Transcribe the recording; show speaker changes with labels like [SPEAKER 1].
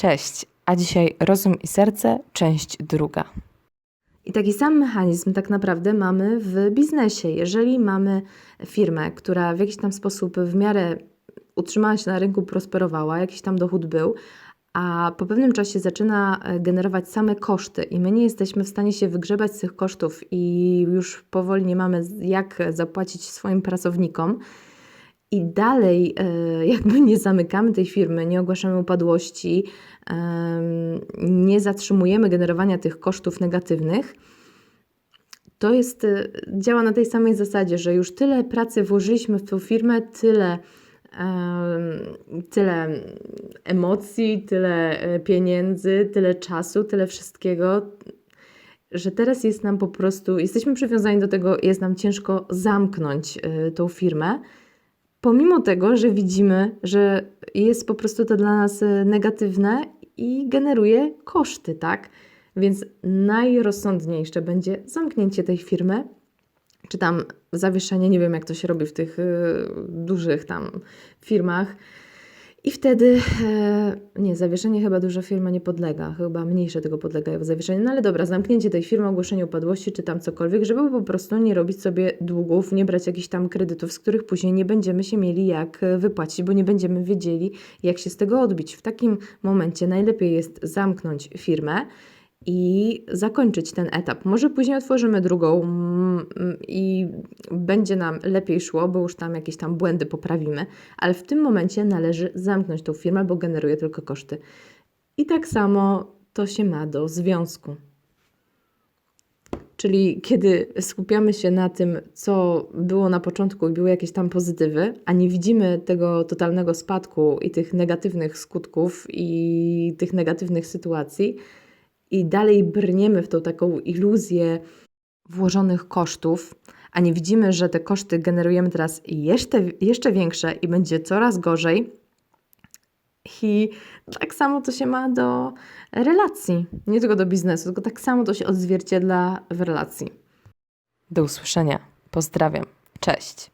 [SPEAKER 1] Cześć, a dzisiaj rozum i serce, część druga. I taki sam mechanizm tak naprawdę mamy w biznesie. Jeżeli mamy firmę, która w jakiś tam sposób w miarę utrzymała się na rynku, prosperowała, jakiś tam dochód był, a po pewnym czasie zaczyna e, generować same koszty i my nie jesteśmy w stanie się wygrzebać z tych kosztów i już powoli nie mamy jak zapłacić swoim pracownikom, i dalej e, jakby nie zamykamy tej firmy, nie ogłaszamy upadłości, nie zatrzymujemy generowania tych kosztów negatywnych, to jest, e, działa na tej samej zasadzie, że już tyle pracy włożyliśmy w tą firmę, tyle, tyle emocji, tyle e, pieniędzy, tyle czasu, tyle wszystkiego, że teraz jest nam po prostu, jesteśmy przywiązani do tego, jest nam ciężko zamknąć tą firmę pomimo tego, że widzimy, że jest po prostu to dla nas e, negatywne i generuje koszty, tak? Więc najrozsądniejsze będzie zamknięcie tej firmy, czy tam zawieszenie, nie wiem jak to się robi w tych e, dużych tam firmach. I wtedy, e, nie, zawieszenie chyba duża firma nie podlega, chyba mniejsze tego podlegają zawieszeniu. No ale dobra, zamknięcie tej firmy, ogłoszenie upadłości, czy tam cokolwiek, żeby po prostu nie robić sobie długów, nie brać jakichś tam kredytów, z których później nie będziemy się mieli jak e, wypłacić, bo nie będziemy wiedzieli, jak się z tego odbić. W takim momencie najlepiej jest zamknąć firmę i zakończyć ten etap. Może później otworzymy drugą mm, mm, i będzie nam lepiej szło, bo już tam jakieś tam błędy poprawimy, ale w tym momencie należy zamknąć tą firmę, bo generuje tylko koszty. I tak samo to się ma do związku. Czyli kiedy skupiamy się na tym, co było na początku i były jakieś tam pozytywy, a nie widzimy tego totalnego spadku i tych negatywnych skutków i tych negatywnych sytuacji, i dalej brniemy w tą taką iluzję włożonych kosztów, a nie widzimy, że te koszty generujemy teraz jeszcze, jeszcze większe i będzie coraz gorzej. I tak samo to się ma do relacji, nie tylko do biznesu, tylko tak samo to się odzwierciedla w relacji. Do usłyszenia. Pozdrawiam. Cześć.